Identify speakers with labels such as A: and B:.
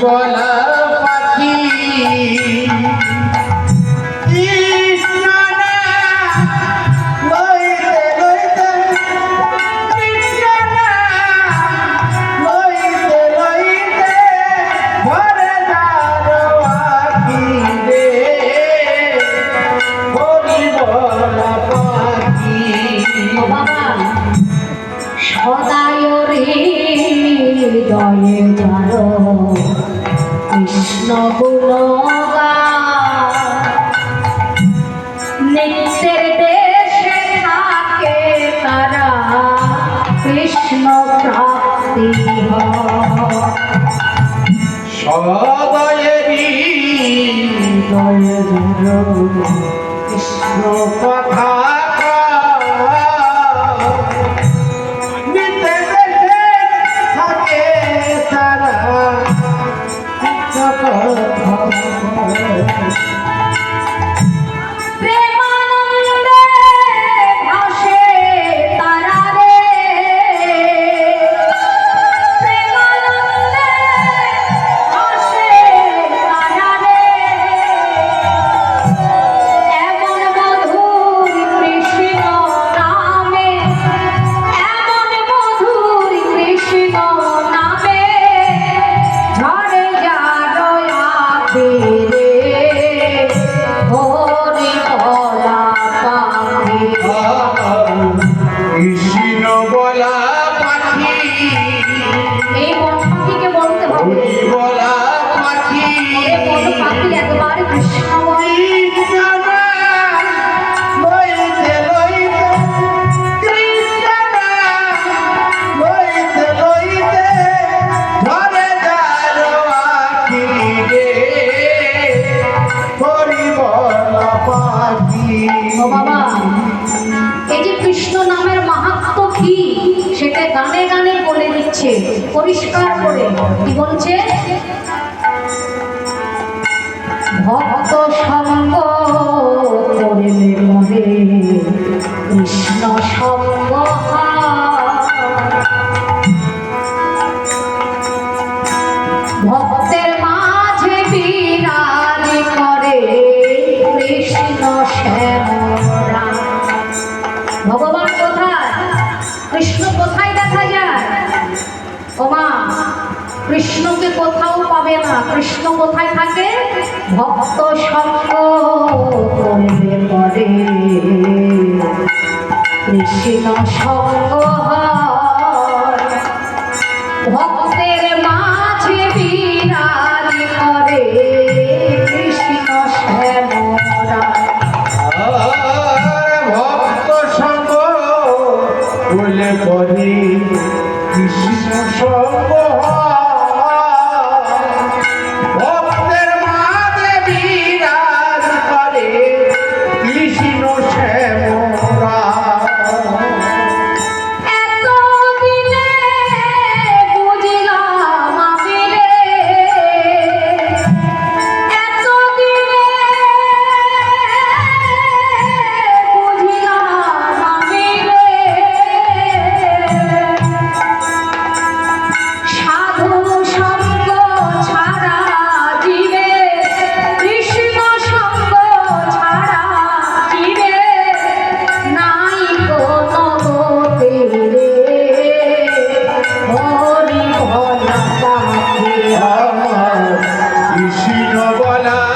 A: বলা পাখি। আখি রে।
B: হৃদয়ে যার কৃষ্ণ গুণগা নিত্যের দেশে থাকে তারা কৃষ্ণ প্রাপ্তি
A: সদয়েরই হৃদয়ে যেন কৃষ্ণ কথা
B: বলা পাখি। এই পাখিকে বলতে হবে।
A: বলা পাখি।
B: মন পাখি একবার
A: কৃষ্ণ লইতে লইতে কৃষ্ণ বলে
B: দিচ্ছে পরিষ্কার করে কি বলছে? ভক্ত সঙ্গ কৃষ্ণকে কোথাও পাবে না। কৃষ্ণ কোথায় থাকে? ভক্ত শক্ত কৃষ্ণ সঙ্গ
A: বলা